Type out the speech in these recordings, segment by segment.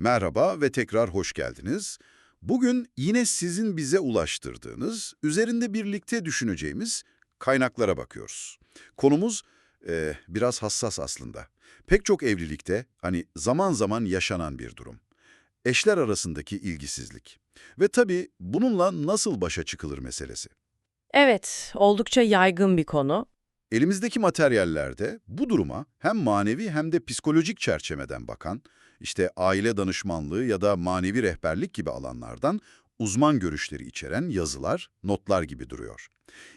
Merhaba ve tekrar hoş geldiniz. Bugün yine sizin bize ulaştırdığınız, üzerinde birlikte düşüneceğimiz kaynaklara bakıyoruz. Konumuz eh, biraz hassas aslında. Pek çok evlilikte hani zaman zaman yaşanan bir durum. Eşler arasındaki ilgisizlik. Ve tabii bununla nasıl başa çıkılır meselesi. Evet, oldukça yaygın bir konu. Elimizdeki materyallerde bu duruma hem manevi hem de psikolojik çerçeveden bakan, işte aile danışmanlığı ya da manevi rehberlik gibi alanlardan uzman görüşleri içeren yazılar, notlar gibi duruyor.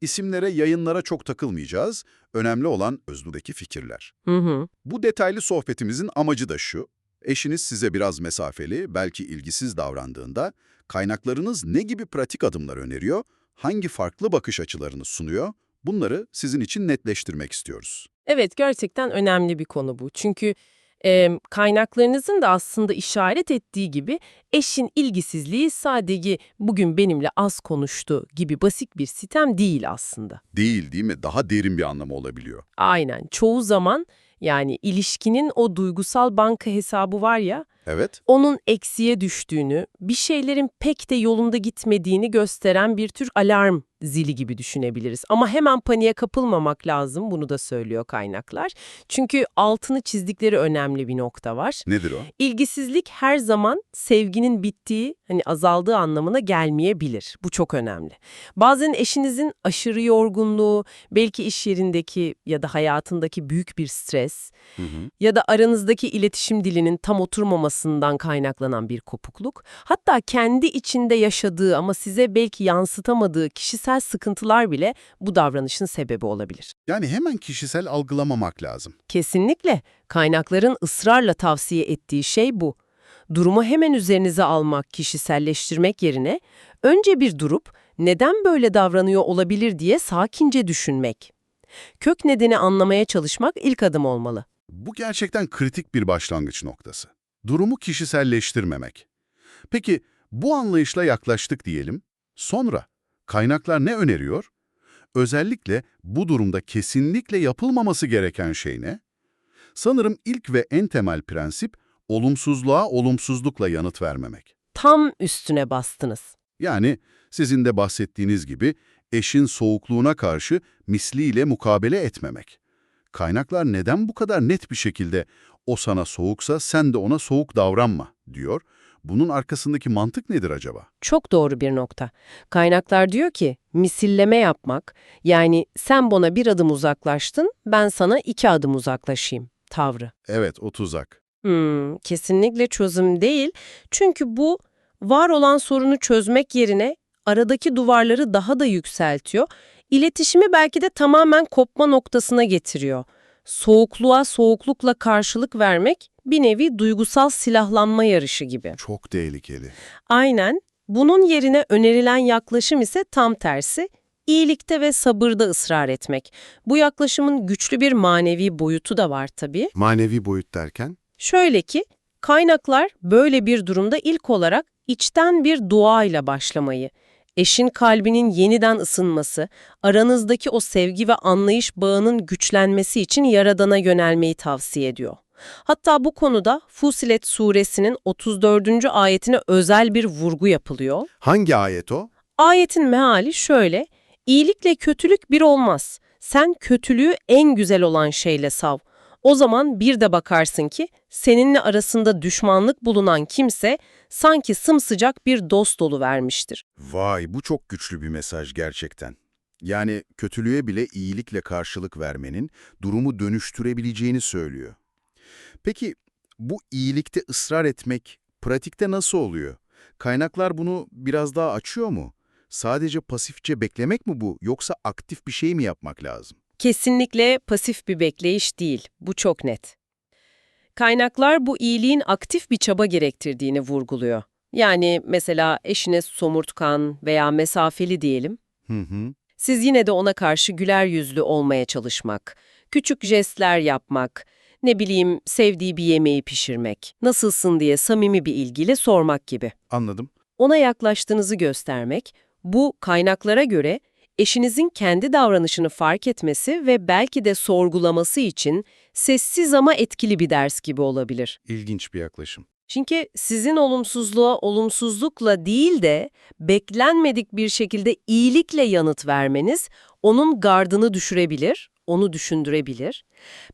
İsimlere, yayınlara çok takılmayacağız. Önemli olan öznüdeki fikirler. Hı hı. Bu detaylı sohbetimizin amacı da şu. Eşiniz size biraz mesafeli, belki ilgisiz davrandığında kaynaklarınız ne gibi pratik adımlar öneriyor, hangi farklı bakış açılarını sunuyor, bunları sizin için netleştirmek istiyoruz. Evet, gerçekten önemli bir konu bu. Çünkü e, kaynaklarınızın da aslında işaret ettiği gibi eşin ilgisizliği sadece bugün benimle az konuştu gibi basit bir sitem değil aslında. Değil değil mi? Daha derin bir anlamı olabiliyor. Aynen, çoğu zaman yani ilişkinin o duygusal banka hesabı var ya, Evet, onun eksiye düştüğünü, bir şeylerin pek de yolunda gitmediğini gösteren bir tür alarm zili gibi düşünebiliriz. Ama hemen paniğe kapılmamak lazım, bunu da söylüyor kaynaklar. Çünkü altını çizdikleri önemli bir nokta var. nedir o? İlgisizlik her zaman sevginin bittiği, hani azaldığı anlamına gelmeyebilir. Bu çok önemli. Bazen eşinizin aşırı yorgunluğu, belki iş yerindeki ya da hayatındaki büyük bir stres Hı hı. ya da aranızdaki iletişim dilinin tam oturmamasından kaynaklanan bir kopukluk, hatta kendi içinde yaşadığı ama size belki yansıtamadığı kişisel sıkıntılar bile bu davranışın sebebi olabilir. Yani hemen kişisel algılamamak lazım. Kesinlikle kaynakların ısrarla tavsiye ettiği şey bu. Durumu hemen üzerinize almak, kişiselleştirmek yerine önce bir durup neden böyle davranıyor olabilir diye sakince düşünmek. Kök nedeni anlamaya çalışmak ilk adım olmalı. Bu gerçekten kritik bir başlangıç noktası. Durumu kişiselleştirmemek. Peki bu anlayışla yaklaştık diyelim. Sonra kaynaklar ne öneriyor? Özellikle bu durumda kesinlikle yapılmaması gereken şey ne? Sanırım ilk ve en temel prensip olumsuzluğa olumsuzlukla yanıt vermemek. Tam üstüne bastınız. Yani sizin de bahsettiğiniz gibi eşin soğukluğuna karşı misliyle mukabele etmemek. Kaynaklar neden bu kadar net bir şekilde o sana soğuksa sen de ona soğuk davranma diyor. Bunun arkasındaki mantık nedir acaba? Çok doğru bir nokta. Kaynaklar diyor ki misilleme yapmak, yani sen bana bir adım uzaklaştın, ben sana iki adım uzaklaşayım tavrı. Evet o tuzak. Hmm, kesinlikle çözüm değil. Çünkü bu var olan sorunu çözmek yerine aradaki duvarları daha da yükseltiyor. İletişimi belki de tamamen kopma noktasına getiriyor. Soğukluğa soğuklukla karşılık vermek bir nevi duygusal silahlanma yarışı gibi. Çok tehlikeli. Aynen. Bunun yerine önerilen yaklaşım ise tam tersi. İyilikte ve sabırda ısrar etmek. Bu yaklaşımın güçlü bir manevi boyutu da var tabii. Manevi boyut derken? Şöyle ki, kaynaklar böyle bir durumda ilk olarak içten bir dua ile başlamayı, eşin kalbinin yeniden ısınması, aranızdaki o sevgi ve anlayış bağının güçlenmesi için Yaradan'a yönelmeyi tavsiye ediyor. Hatta bu konuda Fusilet suresinin 34. ayetine özel bir vurgu yapılıyor. Hangi ayet o? Ayetin meali şöyle, iyilikle kötülük bir olmaz. Sen kötülüğü en güzel olan şeyle sav. O zaman bir de bakarsın ki seninle arasında düşmanlık bulunan kimse sanki sımsıcak bir dost vermiştir. Vay bu çok güçlü bir mesaj gerçekten. Yani kötülüğe bile iyilikle karşılık vermenin durumu dönüştürebileceğini söylüyor. Peki bu iyilikte ısrar etmek pratikte nasıl oluyor? Kaynaklar bunu biraz daha açıyor mu? Sadece pasifçe beklemek mi bu yoksa aktif bir şey mi yapmak lazım? Kesinlikle pasif bir bekleyiş değil, bu çok net. Kaynaklar bu iyiliğin aktif bir çaba gerektirdiğini vurguluyor. Yani mesela eşine somurtkan veya mesafeli diyelim, Hı hı. Siz yine de ona karşı güler yüzlü olmaya çalışmak, küçük jestler yapmak, ne bileyim sevdiği bir yemeği pişirmek, nasılsın diye samimi bir ilgiyle sormak gibi. Anladım. Ona yaklaştığınızı göstermek, bu kaynaklara göre eşinizin kendi davranışını fark etmesi ve belki de sorgulaması için sessiz ama etkili bir ders gibi olabilir. İlginç bir yaklaşım. Çünkü sizin olumsuzluğa olumsuzlukla değil de beklenmedik bir şekilde iyilikle yanıt vermeniz onun gardını düşürebilir, onu düşündürebilir.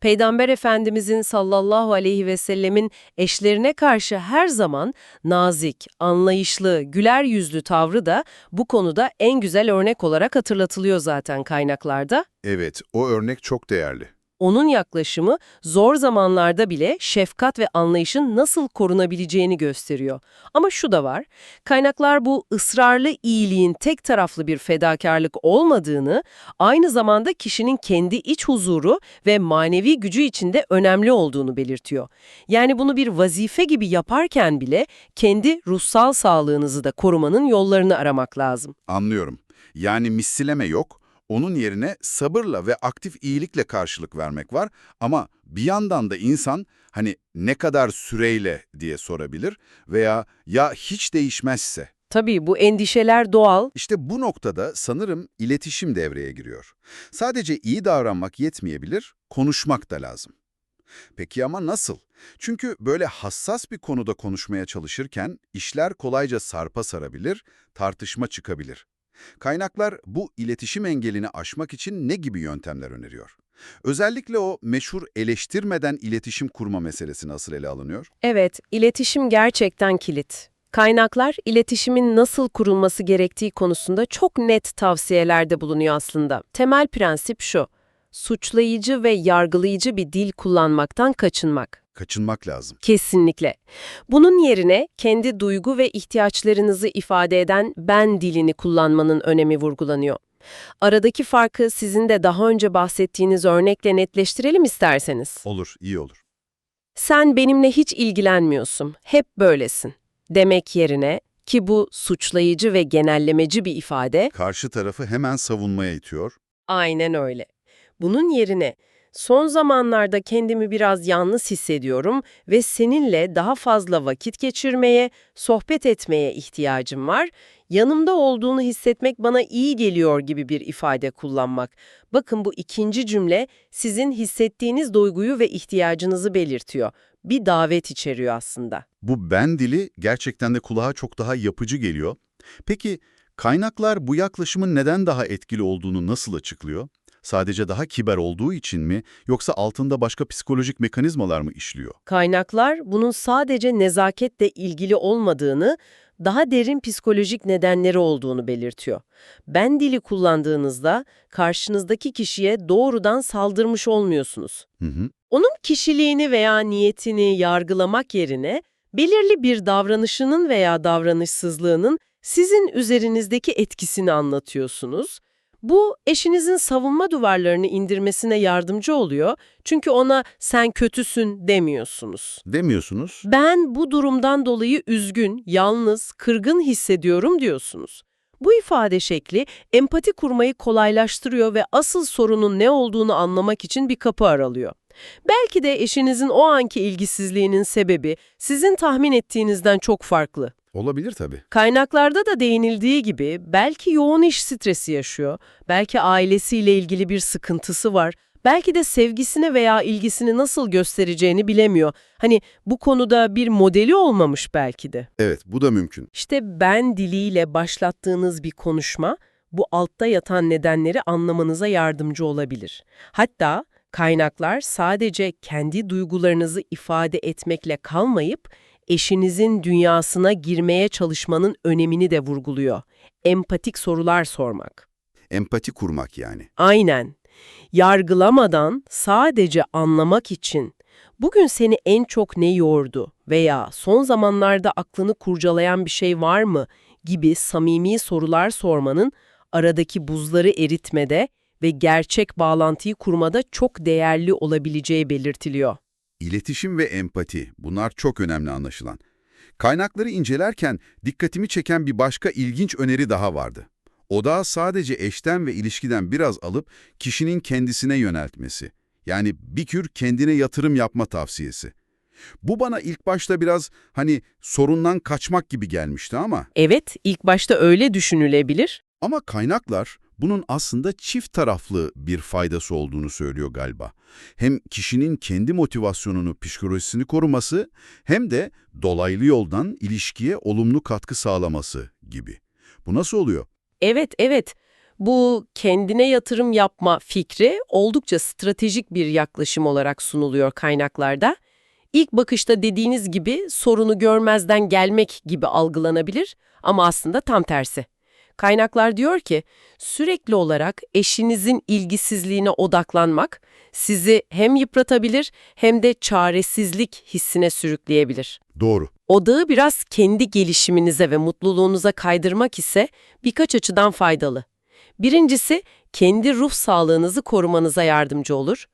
Peygamber Efendimizin sallallahu aleyhi ve sellemin eşlerine karşı her zaman nazik, anlayışlı, güler yüzlü tavrı da bu konuda en güzel örnek olarak hatırlatılıyor zaten kaynaklarda. Evet, o örnek çok değerli. Onun yaklaşımı zor zamanlarda bile şefkat ve anlayışın nasıl korunabileceğini gösteriyor. Ama şu da var, kaynaklar bu ısrarlı iyiliğin tek taraflı bir fedakarlık olmadığını, aynı zamanda kişinin kendi iç huzuru ve manevi gücü içinde önemli olduğunu belirtiyor. Yani bunu bir vazife gibi yaparken bile kendi ruhsal sağlığınızı da korumanın yollarını aramak lazım. Anlıyorum. Yani misilleme yok, onun yerine sabırla ve aktif iyilikle karşılık vermek var ama bir yandan da insan hani ne kadar süreyle diye sorabilir veya ya hiç değişmezse. Tabii bu endişeler doğal, İşte bu noktada sanırım iletişim devreye giriyor. Sadece iyi davranmak yetmeyebilir, konuşmak da lazım. Peki ama nasıl? Çünkü böyle hassas bir konuda konuşmaya çalışırken işler kolayca sarpa sarabilir, tartışma çıkabilir. Kaynaklar bu iletişim engelini aşmak için ne gibi yöntemler öneriyor? Özellikle o meşhur eleştirmeden iletişim kurma meselesi nasıl ele alınıyor? Evet, iletişim gerçekten kilit. Kaynaklar, iletişimin nasıl kurulması gerektiği konusunda çok net tavsiyelerde bulunuyor aslında. Temel prensip şu, suçlayıcı ve yargılayıcı bir dil kullanmaktan kaçınmak. Kaçınmak lazım. Kesinlikle. Bunun yerine kendi duygu ve ihtiyaçlarınızı ifade eden ben dilini kullanmanın önemi vurgulanıyor. Aradaki farkı sizin de daha önce bahsettiğiniz örnekle netleştirelim isterseniz. Olur, iyi olur. Sen benimle hiç ilgilenmiyorsun, hep böylesin demek yerine ki bu suçlayıcı ve genellemeci bir ifade, Karşı tarafı hemen savunmaya itiyor. aynen öyle. Bunun yerine son zamanlarda kendimi biraz yalnız hissediyorum ve seninle daha fazla vakit geçirmeye, sohbet etmeye ihtiyacım var. Yanımda olduğunu hissetmek bana iyi geliyor gibi bir ifade kullanmak. Bakın bu ikinci cümle sizin hissettiğiniz duyguyu ve ihtiyacınızı belirtiyor. Bir davet içeriyor aslında. Bu ben dili gerçekten de kulağa çok daha yapıcı geliyor. Peki kaynaklar bu yaklaşımın neden daha etkili olduğunu nasıl açıklıyor? Sadece daha kiber olduğu için mi yoksa altında başka psikolojik mekanizmalar mı işliyor? Kaynaklar bunun sadece nezaketle ilgili olmadığını, daha derin psikolojik nedenleri olduğunu belirtiyor. Ben dili kullandığınızda karşınızdaki kişiye doğrudan saldırmış olmuyorsunuz. Hı hı. Onun kişiliğini veya niyetini yargılamak yerine belirli bir davranışının veya davranışsızlığının sizin üzerinizdeki etkisini anlatıyorsunuz. Bu eşinizin savunma duvarlarını indirmesine yardımcı oluyor çünkü ona sen kötüsün demiyorsunuz. Demiyorsunuz. Ben bu durumdan dolayı üzgün, yalnız, kırgın hissediyorum diyorsunuz. Bu ifade şekli empati kurmayı kolaylaştırıyor ve asıl sorunun ne olduğunu anlamak için bir kapı aralıyor. Belki de eşinizin o anki ilgisizliğinin sebebi sizin tahmin ettiğinizden çok farklı. Olabilir tabii. Kaynaklarda da değinildiği gibi belki yoğun iş stresi yaşıyor, belki ailesiyle ilgili bir sıkıntısı var, belki de sevgisini veya ilgisini nasıl göstereceğini bilemiyor. Hani bu konuda bir modeli olmamış belki de. Evet, bu da mümkün. İşte ben diliyle başlattığınız bir konuşma bu altta yatan nedenleri anlamanıza yardımcı olabilir. Hatta kaynaklar sadece kendi duygularınızı ifade etmekle kalmayıp eşinizin dünyasına girmeye çalışmanın önemini de vurguluyor. Empatik sorular sormak. Empati kurmak yani. Aynen. Yargılamadan sadece anlamak için bugün seni en çok ne yordu veya son zamanlarda aklını kurcalayan bir şey var mı gibi samimi sorular sormanın aradaki buzları eritmede ve gerçek bağlantıyı kurmada çok değerli olabileceği belirtiliyor. İletişim ve empati, bunlar çok önemli anlaşılan. Kaynakları incelerken dikkatimi çeken bir başka ilginç öneri daha vardı. O da sadece eşten ve ilişkiden biraz alıp kişinin kendisine yöneltmesi. Yani bir kür kendine yatırım yapma tavsiyesi. Bu bana ilk başta biraz hani sorundan kaçmak gibi gelmişti ama Evet, ilk başta öyle düşünülebilir. ama kaynaklar bunun aslında çift taraflı bir faydası olduğunu söylüyor galiba. Hem kişinin kendi motivasyonunu, psikolojisini koruması hem de dolaylı yoldan ilişkiye olumlu katkı sağlaması gibi. Bu nasıl oluyor? Evet, evet. Bu kendine yatırım yapma fikri oldukça stratejik bir yaklaşım olarak sunuluyor kaynaklarda. İlk bakışta dediğiniz gibi sorunu görmezden gelmek gibi algılanabilir ama aslında tam tersi. Kaynaklar diyor ki sürekli olarak eşinizin ilgisizliğine odaklanmak sizi hem yıpratabilir hem de çaresizlik hissine sürükleyebilir. Doğru. Odağı biraz kendi gelişiminize ve mutluluğunuza kaydırmak ise birkaç açıdan faydalı. Birincisi, kendi ruh sağlığınızı korumanıza yardımcı olur.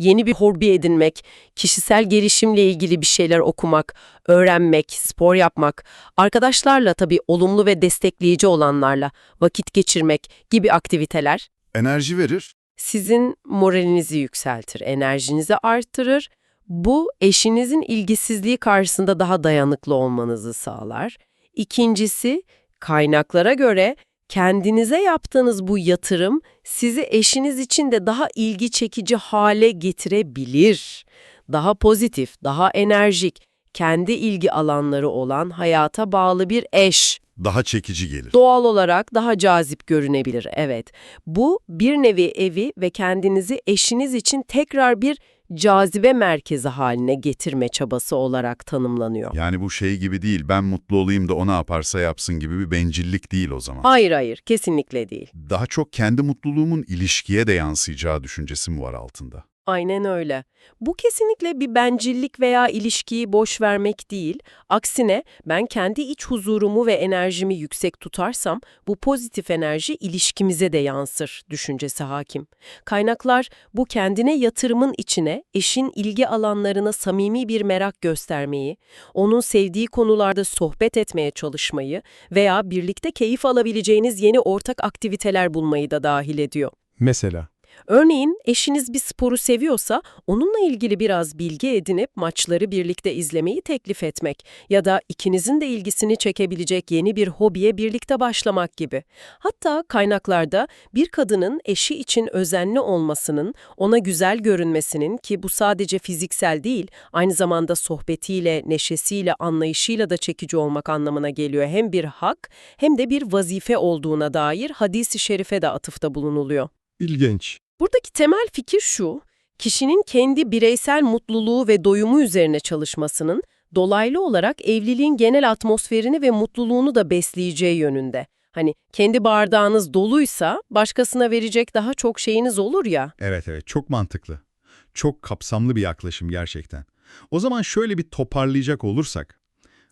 Yeni bir hobi edinmek, kişisel gelişimle ilgili bir şeyler okumak, öğrenmek, spor yapmak, arkadaşlarla tabii olumlu ve destekleyici olanlarla vakit geçirmek gibi aktiviteler Enerji verir. sizin moralinizi yükseltir, enerjinizi artırır. Bu eşinizin ilgisizliği karşısında daha dayanıklı olmanızı sağlar. İkincisi, kaynaklara göre kendinize yaptığınız bu yatırım sizi eşiniz için de daha ilgi çekici hale getirebilir. Daha pozitif, daha enerjik, kendi ilgi alanları olan hayata bağlı bir eş Daha çekici gelir. doğal olarak daha cazip görünebilir, evet. Bu bir nevi evi ve kendinizi eşiniz için tekrar bir cazibe merkezi haline getirme çabası olarak tanımlanıyor. Yani bu şey gibi değil, ben mutlu olayım da o ne yaparsa yapsın gibi bir bencillik değil o zaman. Hayır hayır, kesinlikle değil. Daha çok kendi mutluluğumun ilişkiye de yansıyacağı düşüncesi mi var altında? Aynen öyle. Bu kesinlikle bir bencillik veya ilişkiyi boş vermek değil. Aksine ben kendi iç huzurumu ve enerjimi yüksek tutarsam bu pozitif enerji ilişkimize de yansır düşüncesi hakim. Kaynaklar bu kendine yatırımın içine eşin ilgi alanlarına samimi bir merak göstermeyi, onun sevdiği konularda sohbet etmeye çalışmayı veya birlikte keyif alabileceğiniz yeni ortak aktiviteler bulmayı da dahil ediyor. Mesela. Örneğin eşiniz bir sporu seviyorsa onunla ilgili biraz bilgi edinip maçları birlikte izlemeyi teklif etmek ya da ikinizin de ilgisini çekebilecek yeni bir hobiye birlikte başlamak gibi. Hatta kaynaklarda bir kadının eşi için özenli olmasının, ona güzel görünmesinin ki bu sadece fiziksel değil, aynı zamanda sohbetiyle, neşesiyle, anlayışıyla da çekici olmak anlamına geliyor. Hem bir hak hem de bir vazife olduğuna dair hadis-i şerife de atıfta bulunuluyor. İlginç. Buradaki temel fikir şu, kişinin kendi bireysel mutluluğu ve doyumu üzerine çalışmasının dolaylı olarak evliliğin genel atmosferini ve mutluluğunu da besleyeceği yönünde. Hani kendi bardağınız doluysa başkasına verecek daha çok şeyiniz olur ya. Evet evet çok mantıklı. Çok kapsamlı bir yaklaşım gerçekten. O zaman şöyle bir toparlayacak olursak,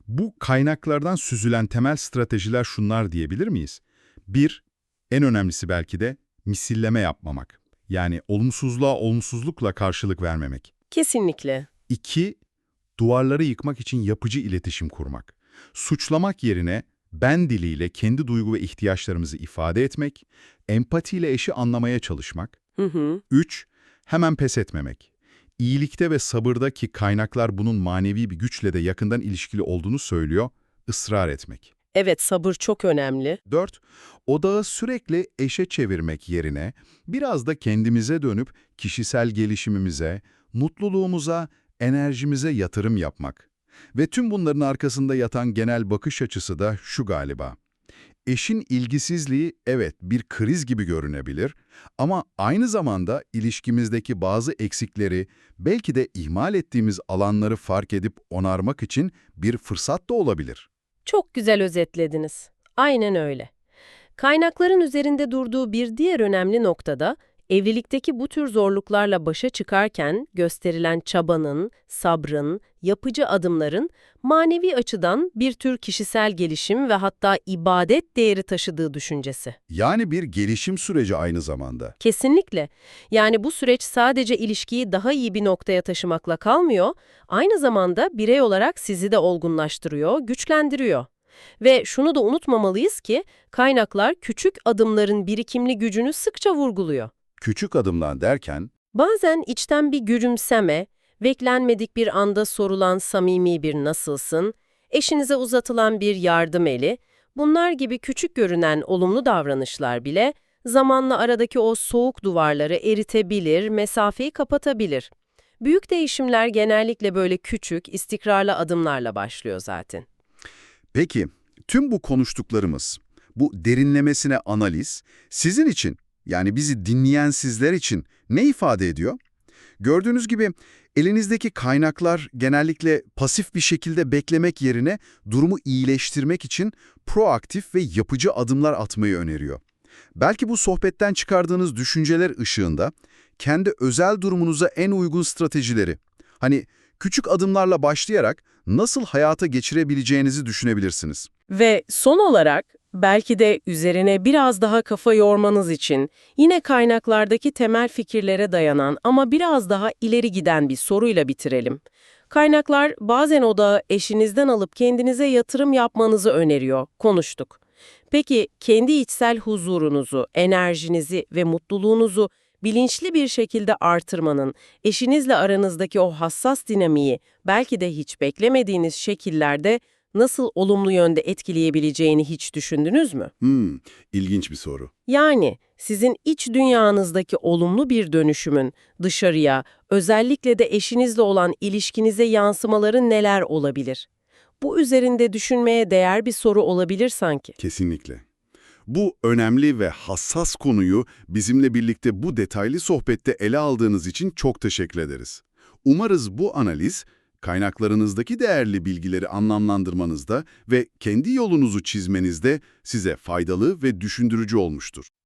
bu kaynaklardan süzülen temel stratejiler şunlar diyebilir miyiz? Bir, en önemlisi belki de misilleme yapmamak. Yani olumsuzluğa olumsuzlukla karşılık vermemek. Kesinlikle. İki, duvarları yıkmak için yapıcı iletişim kurmak. Suçlamak yerine ben diliyle kendi duygu ve ihtiyaçlarımızı ifade etmek, empatiyle eşi anlamaya çalışmak. Hı hı. 3. Hemen pes etmemek. İyilikte ve sabırda ki kaynaklar bunun manevi bir güçle de yakından ilişkili olduğunu söylüyor, ısrar etmek. Evet sabır çok önemli. 4. Odağı sürekli eşe çevirmek yerine biraz da kendimize dönüp kişisel gelişimimize, mutluluğumuza, enerjimize yatırım yapmak. Ve tüm bunların arkasında yatan genel bakış açısı da şu galiba. Eşin ilgisizliği evet bir kriz gibi görünebilir ama aynı zamanda ilişkimizdeki bazı eksikleri, belki de ihmal ettiğimiz alanları fark edip onarmak için bir fırsat da olabilir. Çok güzel özetlediniz. Aynen öyle. Kaynakların üzerinde durduğu bir diğer önemli noktada evlilikteki bu tür zorluklarla başa çıkarken gösterilen çabanın, sabrın, yapıcı adımların manevi açıdan bir tür kişisel gelişim ve hatta ibadet değeri taşıdığı düşüncesi. Yani bir gelişim süreci aynı zamanda. Kesinlikle. Yani bu süreç sadece ilişkiyi daha iyi bir noktaya taşımakla kalmıyor, aynı zamanda birey olarak sizi de olgunlaştırıyor, güçlendiriyor. Ve şunu da unutmamalıyız ki kaynaklar küçük adımların birikimli gücünü sıkça vurguluyor. Küçük adımlar derken Bazen içten bir gülümseme, beklenmedik bir anda sorulan samimi bir nasılsın, eşinize uzatılan bir yardım eli, bunlar gibi küçük görünen olumlu davranışlar bile zamanla aradaki o soğuk duvarları eritebilir, mesafeyi kapatabilir. Büyük değişimler genellikle böyle küçük, istikrarlı adımlarla başlıyor zaten. Peki, tüm bu konuştuklarımız, bu derinlemesine analiz sizin için, yani bizi dinleyen sizler için ne ifade ediyor? Gördüğünüz gibi elinizdeki kaynaklar genellikle pasif bir şekilde beklemek yerine durumu iyileştirmek için proaktif ve yapıcı adımlar atmayı öneriyor. Belki bu sohbetten çıkardığınız düşünceler ışığında kendi özel durumunuza en uygun stratejileri, hani küçük adımlarla başlayarak nasıl hayata geçirebileceğinizi düşünebilirsiniz. Ve son olarak belki de üzerine biraz daha kafa yormanız için yine kaynaklardaki temel fikirlere dayanan ama biraz daha ileri giden bir soruyla bitirelim. Kaynaklar bazen odağı eşinizden alıp kendinize yatırım yapmanızı öneriyor, konuştuk. Peki kendi içsel huzurunuzu, enerjinizi ve mutluluğunuzu bilinçli bir şekilde artırmanın, eşinizle aranızdaki o hassas dinamiği belki de hiç beklemediğiniz şekillerde nasıl olumlu yönde etkileyebileceğini hiç düşündünüz mü? Hmm, ilginç bir soru. Yani sizin iç dünyanızdaki olumlu bir dönüşümün dışarıya, özellikle de eşinizle olan ilişkinize yansımaları neler olabilir? Bu üzerinde düşünmeye değer bir soru olabilir sanki. Kesinlikle. Bu önemli ve hassas konuyu bizimle birlikte bu detaylı sohbette ele aldığınız için çok teşekkür ederiz. Umarız bu analiz, kaynaklarınızdaki değerli bilgileri anlamlandırmanızda ve kendi yolunuzu çizmenizde size faydalı ve düşündürücü olmuştur.